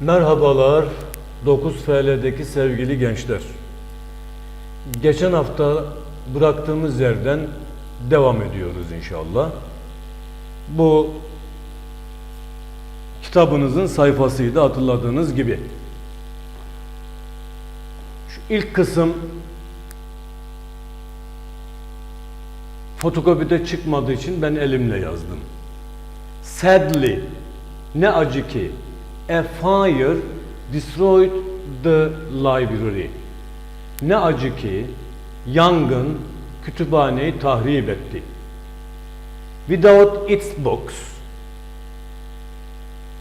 Merhabalar 9FL'deki sevgili gençler. Geçen hafta bıraktığımız yerden devam ediyoruz inşallah. Bu kitabınızın sayfasıydı hatırladığınız gibi. Şu ilk kısım fotokopide çıkmadığı için ben elimle yazdım. Sadly, ne acı ki, a fire destroyed the library. Ne acı ki, yangın kütüphaneyi tahrip etti. Without its books,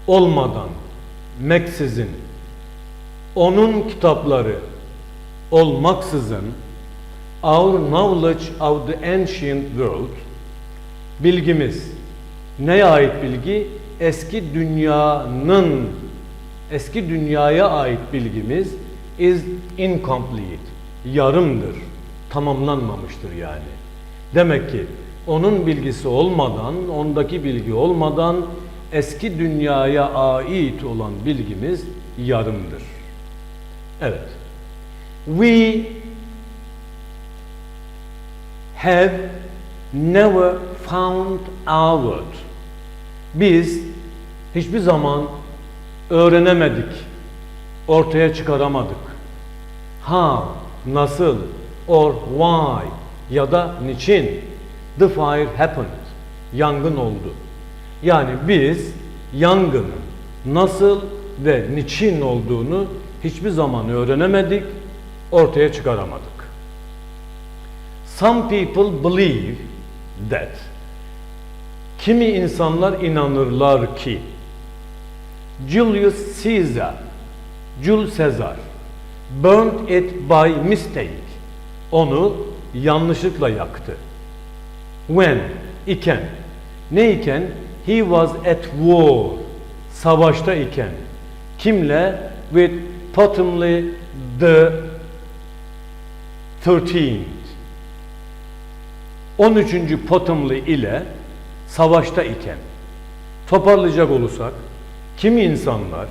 olmadan, meksizin, onun kitapları olmaksızın, our knowledge of the ancient world, bilgimiz, neye ait bilgi? Eski dünyanın, eski dünyaya ait bilgimiz is incomplete, yarımdır, tamamlanmamıştır yani. Demek ki onun bilgisi olmadan, ondaki bilgi olmadan eski dünyaya ait olan bilgimiz yarımdır. Evet. We have never found out. Biz hiçbir zaman öğrenemedik, ortaya çıkaramadık. How, nasıl, or why ya da niçin the fire happened, yangın oldu. Yani biz yangının nasıl ve niçin olduğunu hiçbir zaman öğrenemedik, ortaya çıkaramadık. Some people believe that kimi insanlar inanırlar ki Julius Caesar Jules Caesar burnt it by mistake onu yanlışlıkla yaktı. When iken ne iken he was at war savaşta iken kimle with Ptolemy the 13th 13. Ptolemy ile savaşta iken toparlayacak olursak kimi insanlar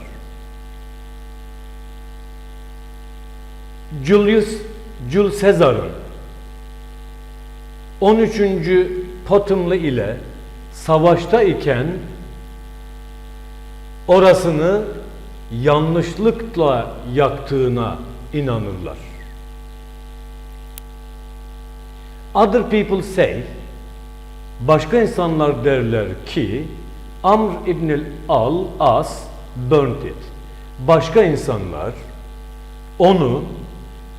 Julius Jules Caesar'ın 13. Ptolemy ile savaşta iken orasını yanlışlıkla yaktığına inanırlar. Other people say, başka insanlar derler ki, Amr ibn al As burnt it. Başka insanlar onu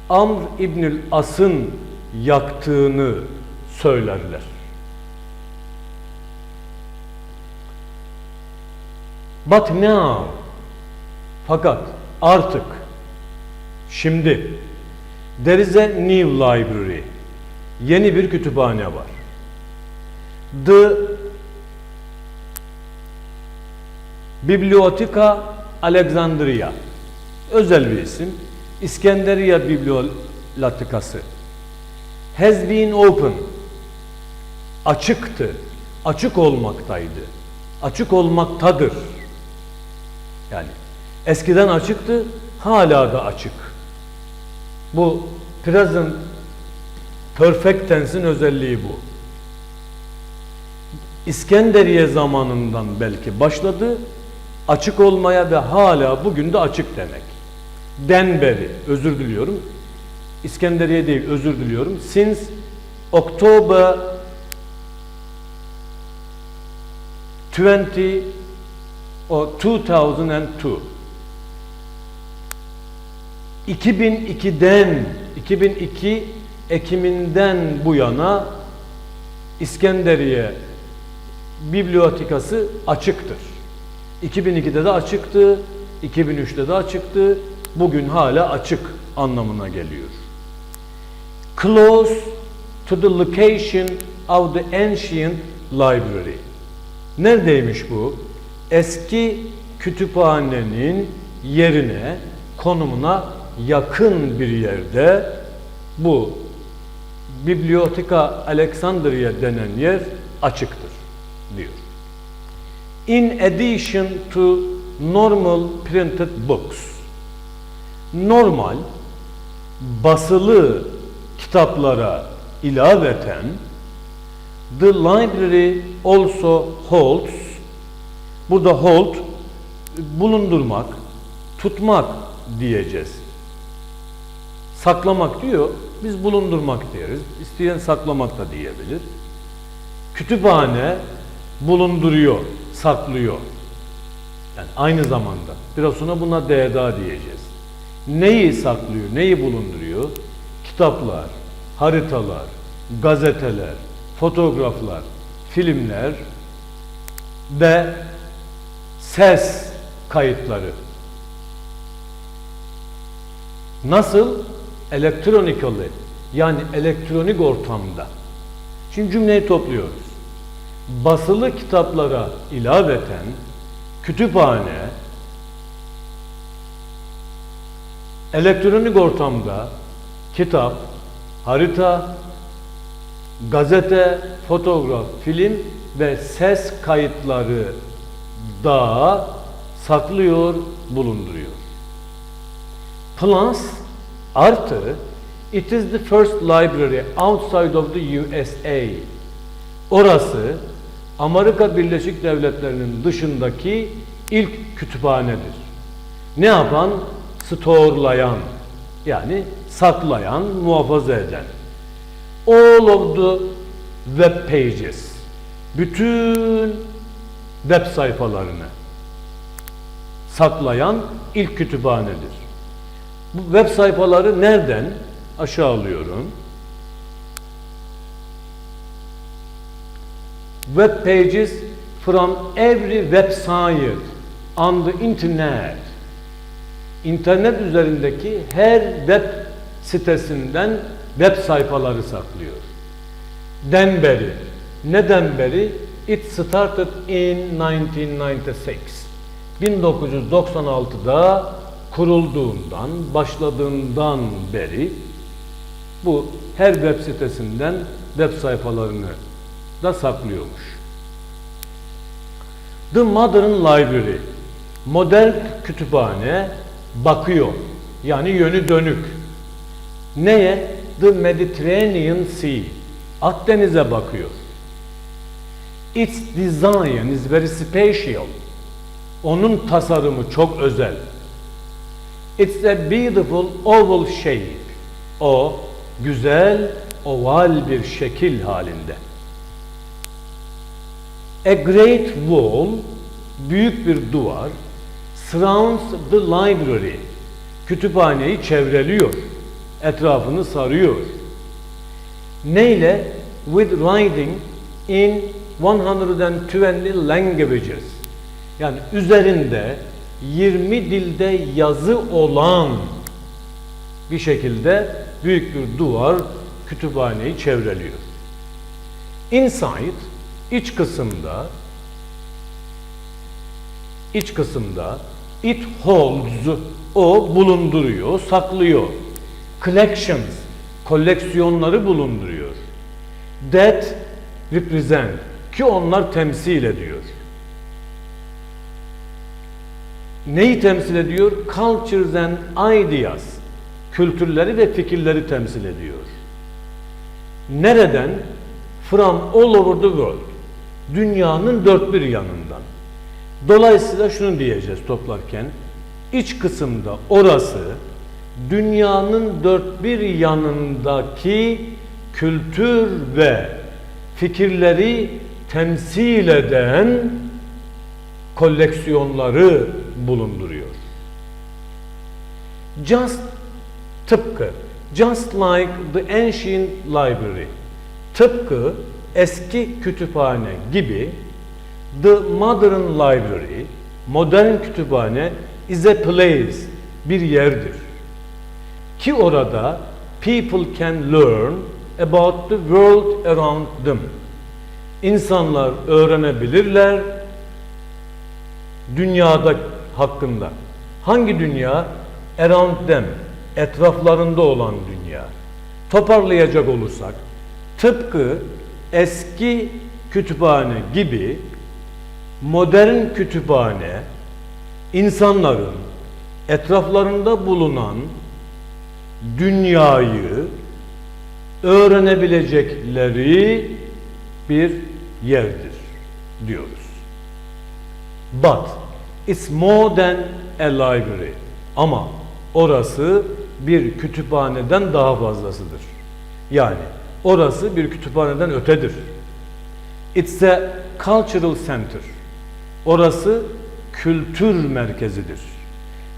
Amr ibn As'ın yaktığını söylerler. But now, fakat artık, şimdi, there is a new library, yeni bir kütüphane var. The Biblioteca Alexandria, özel bir isim, İskenderiye Bibliotekası, has been open, açıktı, açık olmaktaydı, açık olmaktadır. Yani eskiden açıktı, hala da açık. Bu present perfect tense'in özelliği bu. İskenderiye zamanından belki başladı, açık olmaya ve hala bugün de açık demek. Den beri, özür diliyorum. İskenderiye değil, özür diliyorum. Since October 20 or 2002 2002'den 2002 Ekiminden bu yana İskenderiye Bibliotekası açıktır. 2002'de de açıktı, 2003'te de açıktı, bugün hala açık anlamına geliyor. Close to the location of the ancient library. Neredeymiş bu? Eski kütüphanenin yerine, konumuna yakın bir yerde bu Biblioteca Alexandria denen yer açıktır. In addition to normal printed books. Normal basılı kitaplara ilaveten the library also holds burada hold bulundurmak, tutmak diyeceğiz. Saklamak diyor, biz bulundurmak deriz. İsteyen saklamak da diyebilir. Kütüphane bulunduruyor, saklıyor. Yani aynı zamanda. Biraz sonra buna DDA diyeceğiz. Neyi saklıyor, neyi bulunduruyor? Kitaplar, haritalar, gazeteler, fotoğraflar, filmler ve ses kayıtları. Nasıl? Electronically yani elektronik ortamda. Şimdi cümleyi topluyoruz. Basılı kitaplara ilaveten kütüphane elektronik ortamda kitap, harita, gazete, fotoğraf, film ve ses kayıtları da saklıyor, bulunduruyor. Plus artı it is the first library outside of the USA. Orası Amerika Birleşik Devletleri'nin dışındaki ilk kütüphanedir. Ne yapan? Store'layan yani saklayan, muhafaza eden. All of the web pages bütün web sayfalarını saklayan ilk kütüphanedir. Bu web sayfaları nereden? Aşağı alıyorum. Web pages from every website on the internet. İnternet üzerindeki her web sitesinden web sayfaları saklıyor. Den beri. Neden beri? It started in 1996. 1996'da kurulduğundan, başladığından beri bu her web sitesinden web sayfalarını da saklıyormuş. The Modern Library modern kütüphane bakıyor. Yani yönü dönük. Neye? The Mediterranean Sea. Akdeniz'e bakıyor. Its design is very special. Onun tasarımı çok özel. It's a beautiful oval shape. O güzel oval bir şekil halinde. A great wall, büyük bir duvar, surrounds the library. Kütüphaneyi çevreliyor. Etrafını sarıyor. Neyle? With writing in 120 languages. Yani üzerinde 20 dilde yazı olan bir şekilde büyük bir duvar kütüphaneyi çevreliyor. Inside iç kısımda iç kısımda it holds o bulunduruyor, saklıyor. Collections koleksiyonları bulunduruyor. That represent ki onlar temsil ediyor. Neyi temsil ediyor? Cultures and ideas. Kültürleri ve fikirleri temsil ediyor. Nereden? From all over the world. Dünyanın dört bir yanından. Dolayısıyla şunu diyeceğiz toplarken. iç kısımda orası dünyanın dört bir yanındaki kültür ve fikirleri temsil eden koleksiyonları bulunduruyor. Just tıpkı just like the ancient library tıpkı eski kütüphane gibi the modern library modern kütüphane is a place bir yerdir. Ki orada people can learn about the world around them. İnsanlar öğrenebilirler dünyada hakkında. Hangi dünya? Around them. Etraflarında olan dünya. Toparlayacak olursak tıpkı eski kütüphane gibi modern kütüphane insanların etraflarında bulunan dünyayı öğrenebilecekleri bir yerdir diyoruz. But it's more than a library. Ama orası bir kütüphaneden daha fazlasıdır. Yani orası bir kütüphaneden ötedir. It's a cultural center. Orası kültür merkezidir.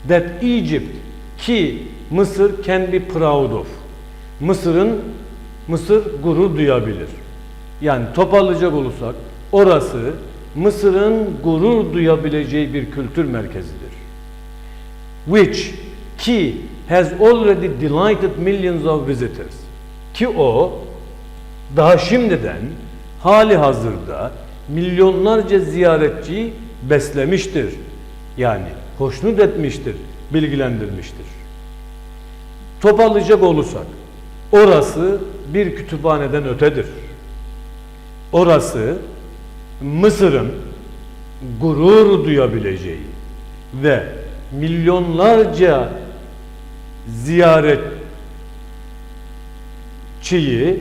That Egypt ki Mısır can be proud of. Mısır'ın Mısır gurur duyabilir. Yani toparlayacak olursak orası Mısır'ın gurur duyabileceği bir kültür merkezidir. Which ki has already delighted millions of visitors. Ki o daha şimdiden hali hazırda milyonlarca ziyaretçiyi beslemiştir. Yani hoşnut etmiştir, bilgilendirmiştir. Toparlayacak olursak orası bir kütüphaneden ötedir. Orası Mısır'ın gurur duyabileceği ve milyonlarca ziyaretçiyi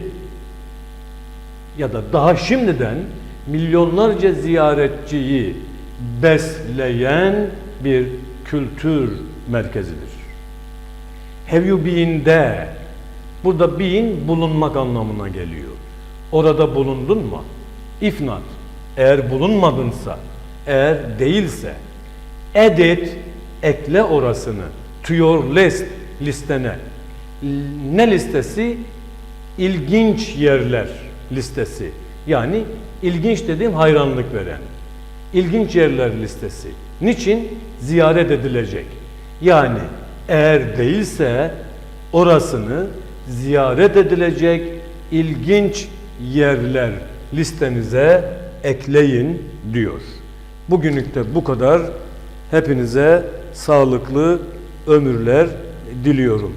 ya da daha şimdiden milyonlarca ziyaretçiyi besleyen bir kültür merkezidir. Have you been? Burada been bulunmak anlamına geliyor. Orada bulundun mu? If not, eğer bulunmadınsa, eğer değilse, edit, ekle orasını to your list, listene. Ne listesi? İlginç yerler listesi. Yani ilginç dediğim hayranlık veren. İlginç yerler listesi. Niçin? Ziyaret edilecek. Yani eğer değilse orasını ziyaret edilecek ilginç yerler listenize ekleyin diyor. Bugünlük de bu kadar. Hepinize sağlıklı ömürler diliyorum.